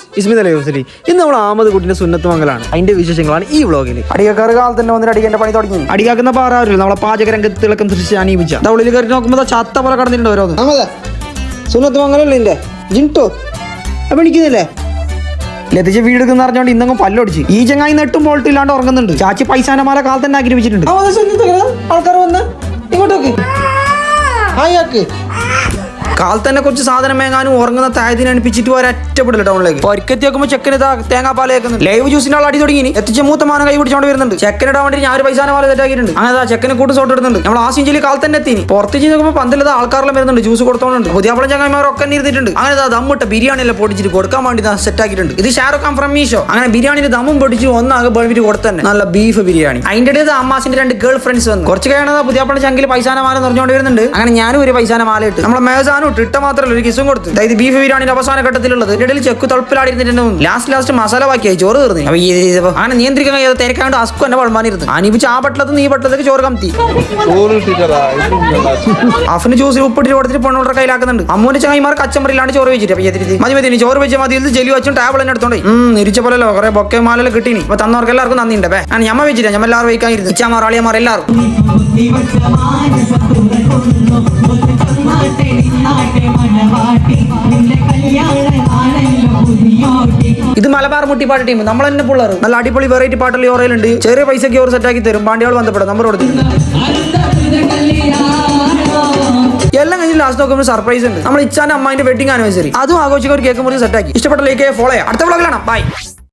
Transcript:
Guys ഇസ്മിത് അലൈഹുസലി ഇന്ന് നമ്മൾ ആമത് കുട്ടിന്റെ സുന്നത്ത് മംഗലാണ്. അതിന്റെ വിശേഷങ്ങളാണ് ഈ വ്ളോഗിൽ. കാലത്ത് കാലത്തന്നെ വന്നിട്ട് അടിക്കേണ്ട പണി തുടങ്ങി. അടികാക്കുന്ന പാറാറില്ല നമ്മളെ പാചക രംഗത്ത് തിളക്കം സൃഷ്ടിച്ച് അനീപിച്ച ഉള്ളിൽ കയറി നോക്കുമ്പോൾ ചത്ത പോലെ കടന്നിട്ടുണ്ട് ഓരോന്ന്. സുന്നത്ത് മംഗലല്ലേ ഇന്റെ ജിൻട്ടോ പണിക്കുന്നില്ലേ? ലതിച്ച വീട് എടുക്കുന്ന അറിഞ്ഞോണ്ട് ഇന്നങ്ങും പല്ലൊടിച്ച് ഈ ചങ്ങായി നെട്ടും ബോൾട്ട് ഇല്ലാണ്ട് ഉറങ്ങുന്നുണ്ട്. ചാച്ചി പൈസാനമാല കാലത്ത് തന്നെ ആഗ്രഹിച്ചിട്ടുണ്ട് ആൾക്കാർ വന്ന് ഇങ്ങോട്ടേക്ക്. ഹായാക്ക് കാലത്ത് തന്നെ കുറച്ച് സാധനം മേങ്ങാനും ഉറങ്ങുന്ന തായതിനെ അണിപ്പിച്ചിട്ട് ഒരറ്റപ്പെടില്ല ടൗണിലേക്ക്. ഒരിക്കത്തി നോക്കുമ്പോൾ ചെക്കന് തേങ്ങാപ്പാല കേൾക്കുന്നുണ്ട്. ലൈവ് ജ്യൂസിന്റെ ആൾ അടി തുടങ്ങി എത്തിച്ച മൂത്ത മാനം കൈ പിടിച്ചോണ്ട് വരുന്നുണ്ട്. ചെക്കന് ഇടാൻ വേണ്ടി ഞാൻ ഒരു പൈസാന പാല തെറ്റാക്കിയിട്ടുണ്ട് അങ്ങനെ ചെക്കന് കൂട്ട് സോട്ട് ഇടുന്നുണ്ട്. നമ്മൾ ആ ജില്ലയിൽ കാലത്ത് തന്നെ എത്തി പുറത്ത് ചെയ്ത് നോക്കുമ്പോൾ പന്തലത് ആൾക്കാരെല്ലാം വരുന്നുണ്ട്. ജ്യൂസ് കൊടുത്തോണ്ട് പുതിയ അവളെ ചങ്ങായിമാരൊക്കെ തന്നെ ഇരുന്നിട്ടുണ്ട്. അങ്ങനെ ദമ്മിട്ട ബിരിയാണി എല്ലാം പൊടിച്ചിട്ട് കൊടുക്കാൻ വേണ്ടി സെറ്റ് ആക്കിയിട്ടുണ്ട്. ഇത് ഷാറുഖ് ഫ്രം മീഷോ അങ്ങനെ ബിരിയാണിന്റെ ദമ്മും പൊടിച്ച് ഒന്നാകെ ബൾവിറ്റ് കൊടുത്തന്നെ നല്ല ബീഫ് ബിരിയാണി. അതിന്റെ ഇടയിൽ അമ്മാസിന്റെ രണ്ട് ഗേൾ ഫ്രണ്ട്സ് വന്നു. കുറച്ച് കഴിയണത് പുതിയ അവളെ ചങ്കിൽ പൈസാന മാല നിറഞ്ഞുകൊണ്ട് വരുന്നുണ്ട്. അങ്ങനെ ഞാനും ഒരു പൈസാന മാല ഇട്ട് നമ്മളെ മേസാനും ഇട്ട് ഇട്ട മാത്രമല്ല ഒരു കിസും കൊടുത്തു. അതായത് ബീഫ് ബിരിയാണിന്റെ അവസാന ഘട്ടത്തിലുള്ളത്. ഇടയിൽ ചെക്ക് തളപ്പിലാടിയിരുന്നിട്ടുണ്ട് ലാസ്റ്റ് ലാസ്റ്റ് മസാല ബാക്കിയായി ചോറ് തീർന്നു. അപ്പൊ അങ്ങനെ നിയന്ത്രിക്കാൻ കഴിയാതെ തിരക്കാണ്ട് അസ്കു എന്നെ വളമാനിരുന്നു അനിപ്പിച്ച് ആ പട്ടലത്ത് നീ പട്ടലത്തേക്ക് ചോറ് കമത്തി. അഫിന് ജ്യൂസിൽ ഉപ്പിട്ട് കൊടുത്തിട്ട് പെണ്ണോടെ കയ്യിലാക്കുന്നുണ്ട്. അമ്മൂന്റെ ചങ്ങായിമാർ കച്ചമ്പറിലാണ് ചോറ് വെച്ചിട്ട്. അപ്പൊ എതിരി മതി മതി ചോറ് വെച്ച മതി. ജെലി വെച്ചും ടാബിൾ എടുത്തോണ്ട് നിരിച്ച പോലല്ലോ കുറെ ബൊക്കെ മാലല്ലോ കിട്ടി അപ്പൊ തന്നവർക്ക് എല്ലാവർക്കും നന്ദി ഉണ്ട് ഞാൻ ഞമ്മ വെച്ചിട്ടാ ഞമ്മ എല്ലാവരും വയ്ക്കായിരുന്നു ഇച്ചാമാർ അളിയമാർ എല്ലാവരും ഇത് മലബാർ മുട്ടിപ്പാട്ട് ടീം. നമ്മൾ തന്നെ പിള്ളേർ നല്ല അടിപൊളി വെറൈറ്റി പാട്ടുള്ള ഓറയിലുണ്ട്. ചെറിയ പൈസയ്ക്ക് ഓർ സെറ്റാക്കി തരും. പാണ്ടിയോട് ബന്ധപ്പെടാം നമ്പർ കൊടുത്തിട്ടുണ്ട് എല്ലാം കഴിഞ്ഞ് ലാസ്റ്റ് നോക്കുമ്പോൾ സർപ്രൈസ് ഉണ്ട്. നമ്മൾ ഇച്ചാന്റെ അമ്മാന്റെ വെഡിങ് ആനിവേഴ്സറി അതും ആഘോഷിക്കാൻ ഒരു കേക്ക് മുറി സെറ്റ് ആക്കി. ഇഷ്ടപ്പെട്ട ലൈക്ക് ഫോളോ ചെയ്യാം. അടുത്ത വ്ളോഗിലാണ് ബൈ